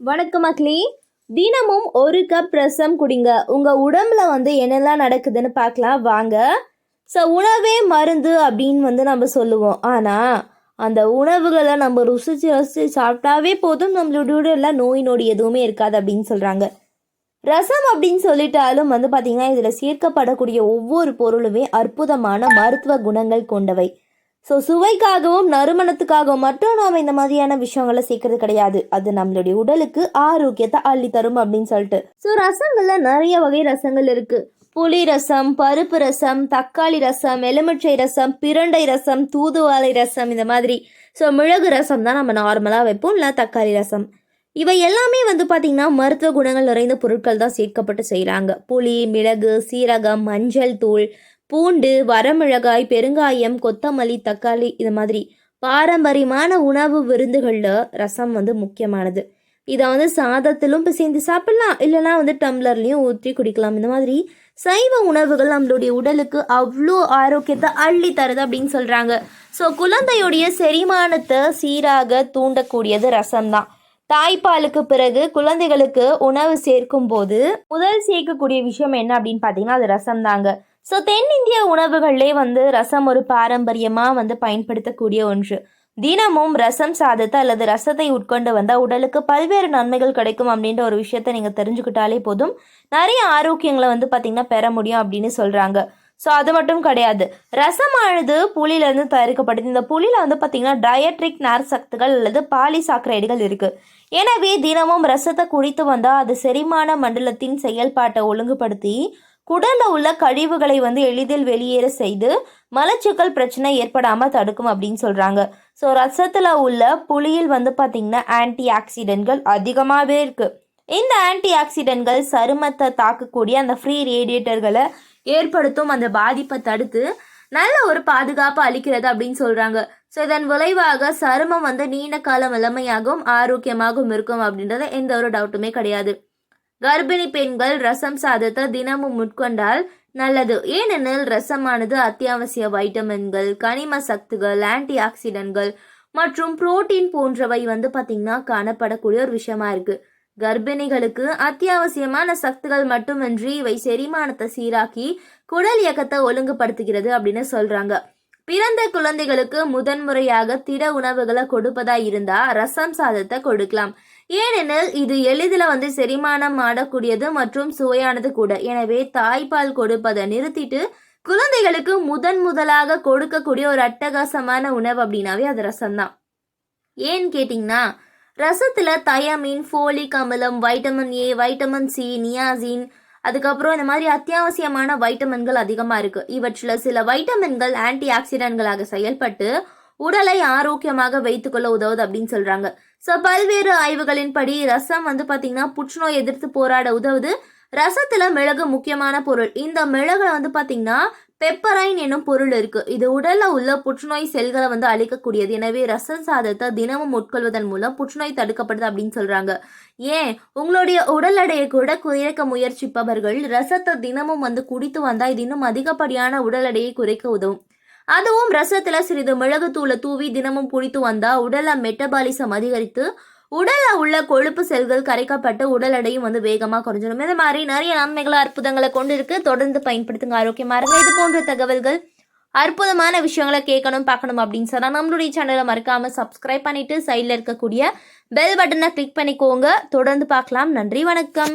வணக்கம் மக்களே. தினமும் ஒரு கப் ரசம் குடிங்க. உங்கள் உடம்புல வந்து என்னெல்லாம் நடக்குதுன்னு பார்க்கலாம். வாங்க. ஸோ உணவே மருந்து அப்படின்னு வந்து நம்ம சொல்லுவோம். ஆனால் அந்த உணவுகளை நம்ம ருசிச்சு ரசித்து சாப்பிட்டாவே போதும். நம்மளுடைய உடலில் நோய் நொடி எதுவுமே இருக்காது அப்படின்னு சொல்கிறாங்க ரசம் அப்படின்னு சொல்லிட்டாலும் வந்து பார்த்திங்கன்னா இதில் சேர்க்கப்படக்கூடிய ஒவ்வொரு பொருளுமே அற்புதமான மருத்துவ குணங்கள் கொண்டவை. ஸோ சுவைக்காகவும் நறுமணத்துக்காகவும் மட்டும் நாம் இந்த மாதிரியான விஷயங்களை சேர்க்கறது கிடையாது. அது நம்மளுடைய உடலுக்கு ஆரோக்கியத்தை அள்ளி தரும் அப்படின்னு சொல்லிட்டு. ஸோ ரசங்களில் நிறைய வகை ரசங்கள் இருக்கு. புளி ரசம் பருப்பு ரசம் தக்காளி ரசம் எலுமிச்சை ரசம் பிரண்டை ரசம் தூதுவாலை ரசம் இந்த மாதிரி. ஸோ மிளகு ரசம் தான் நம்ம நார்மலாக வைப்போம் இல்லை தக்காளி ரசம். இவை எல்லாமே வந்து பார்த்திங்கன்னா மருத்துவ குணங்கள் நிறைந்த பொருட்கள் தான் சேர்க்கப்பட்டு செய்கிறாங்க புளி மிளகு சீரகம் மஞ்சள் தூள் பூண்டு வரமிளகாய் பெருங்காயம் கொத்தமல்லி தக்காளி இது மாதிரி பாரம்பரியமான உணவு விருந்துகளில் ரசம் வந்து முக்கியமானது. இதை வந்து சாதத்திலும் பிசைந்து சாப்பிடலாம். இல்லைனா வந்து டம்ளர்லேயும் ஊற்றி குடிக்கலாம். இந்த மாதிரி சைவ உணவுகள் நம்மளுடைய உடலுக்கு அவ்வளோ ஆரோக்கியத்தை அள்ளி தருது அப்படின்னு சொல்கிறாங்க ஸோ குழந்தையுடைய செரிமானத்தை சீராக தூண்டக்கூடியது ரசம் தான் தாய்ப்பாலுக்கு பிறகு குழந்தைகளுக்கு உணவு சேர்க்கும் போது முதல் சேர்க்கக்கூடிய விஷயம் என்ன அப்படின்னு பார்த்தீங்கன்னா அது ரசம் தாங்க ஸோ தென்னிந்திய உணவுகள்லே வந்து ரசம் ஒரு பாரம்பரியமாக வந்து பயன்படுத்தக்கூடிய ஒன்று. தினமும் ரசம் சாதத்தை அல்லது ரசத்தை உட்கொண்டு வந்தால் உடலுக்கு பல்வேறு நன்மைகள் கிடைக்கும் அப்படின்ற ஒரு விஷயத்த நீங்கள் தெரிஞ்சுக்கிட்டாலே போதும். நிறைய ஆரோக்கியங்களை வந்து பார்த்திங்கன்னா பெற முடியும் அப்படின்னு சொல்கிறாங்க ஸோ அது மட்டும் கிடையாது. ரசமானது புளியிலேருந்து தயாரிக்கப்படுது. இந்த புளியில் வந்து பார்த்திங்கன்னா டயட்ரிக் நார் சத்துகள் அல்லது பாலிசாக்ரைடுகள் இருக்குது எனவே தினமும் ரசத்தை குடித்து வந்தால் அது செரிமான மண்டலத்தின் செயல்பாட்டை ஒழுங்குபடுத்தி குடலில் உள்ள கழிவுகளை வந்து எளிதில் வெளியேற செய்து மலச்சிக்கல் பிரச்சனை ஏற்படாமல் தடுக்கும் அப்படின்னு சொல்கிறாங்க ஸோ ரசத்தில் உள்ள புளியில் வந்து பார்த்திங்கன்னா ஆன்டி ஆக்சிடென்ட்கள் அதிகமாகவே இருக்குது இந்த ஆன்டி ஆக்சிடென்ட்கள் சருமத்தை தாக்கக்கூடிய அந்த ஃப்ரீ ரேடியேட்டர்களை ஏற்படுத்தும் அந்த பாதிப்பை தடுத்து நல்ல ஒரு பாதுகாப்பு அளிக்கிறது அப்படின்னு சொல்கிறாங்க ஸோ இதன் விளைவாக சருமம் வந்து நீண்ட காலம் இளமையாகவும் ஆரோக்கியமாகவும் இருக்கும் அப்படின்றத எந்த ஒரு டவுட்டுமே கிடையாது. கர்ப்பிணி பெண்கள் ரசம் சாதத்தை தினமும் உட்கொண்டால் நல்லது. ஏனெனில் ரசமானது அத்தியாவசிய வைட்டமின்கள் கனிம சத்துகள் ஆன்டி ஆக்சிடென்ட்கள் மற்றும் புரோட்டீன் போன்றவை வந்து பார்த்திங்கன்னா காணப்படக்கூடிய ஒரு விஷயமா இருக்கு. கர்ப்பிணிகளுக்கு அத்தியாவசியமான சக்திகள் மட்டுமின்றி இவை செரிமானத்தை சீராக்கி குடல் இயக்கத்தை ஒழுங்குபடுத்துகிறது அப்படின்னு சொல்றாங்க. பிறந்த குழந்தைகளுக்கு முதன்முறையாக திட உணவுகளை கொடுப்பதா இருந்தா ரசம் சாதத்தை கொடுக்கலாம். ஏனெனில் இது எளிதில் வந்து செரிமானம் ஆடக்கூடியது மற்றும் சுவையானது கூட. எனவே தாய்ப்பால் கொடுப்பதை நிறுத்திட்டு குழந்தைகளுக்கு முதன் முதலாக கொடுக்கக்கூடிய ஒரு அட்டகாசமான உணவு அப்படின்னாவே அது ரசம் தான் ஏன்னு கேட்டிங்கன்னா ரசத்தில் தயமின் ஃபோலிக் அமிலம் vitamin A vitamin C niacin அதுக்கப்புறம் இந்த மாதிரி அத்தியாவசியமான வைட்டமின்கள் அதிகமாக இருக்குது இவற்றில் சில வைட்டமின்கள் ஆன்டி ஆக்சிடென்ட்களாக செயல்பட்டு உடலை ஆரோக்கியமாக வைத்துக்கொள்ள உதவுது அப்படின்னு சொல்கிறாங்க ஸோ பல்வேறு ஆய்வுகளின்படி ரசம் வந்து பார்த்தீங்கன்னா புற்றுநோய் எதிர்த்து போராட உதவுது. ரசத்தில் மிளகு முக்கியமான பொருள். இந்த மிளகுல வந்து பார்த்தீங்கன்னா பெப்பரைன் என்னும் பொருள் இருக்கு. இது உடல்ல உள்ள புற்றுநோய் செல்களை வந்து அழிக்கக்கூடியது. எனவே ரச சாதத்தை தினமும் உட்கொள்வதன் மூலம் புற்றுநோய் தடுக்கப்படுது அப்படின்னு சொல்றாங்க. ஏன்? உங்களுடைய உடல் எடையை கூட குறைக்க முயற்சிப்பவர்கள் ரசத்தை தினமும் வந்து குடித்து வந்தா இது இன்னும் அதிகப்படியான உடல் எடையை குறைக்க உதவும். அதுவும் ரசத்துல சிறிது மிளகுத்தூளை தூவி தினமும் குடித்து வந்தா உடல்ல மெட்டபாலிசம் அதிகரித்து உடல்ல உள்ள கொழுப்பு செல்கள் கரைக்கப்பட்டு உடல் எடையும் வந்து வேகமாக குறைஞ்சிடும் இந்த மாதிரி நிறைய நன்மைகளை அற்புதங்களை கொண்டு இருக்கு. தொடர்ந்து பயன்படுத்துங்க. ஆரோக்கியமா இருங்க இது போன்ற தகவல்கள் அற்புதமான விஷயங்களை கேட்கணும் பார்க்கணும் அப்படின்னு சொன்னால் நம்மளுடைய சேனலை மறக்காம சப்ஸ்கிரைப் பண்ணிட்டு சைடில் இருக்கக்கூடிய பெல் பட்டனை கிளிக் பண்ணிக்கோங்க. தொடர்ந்து பார்க்கலாம். நன்றி வணக்கம்.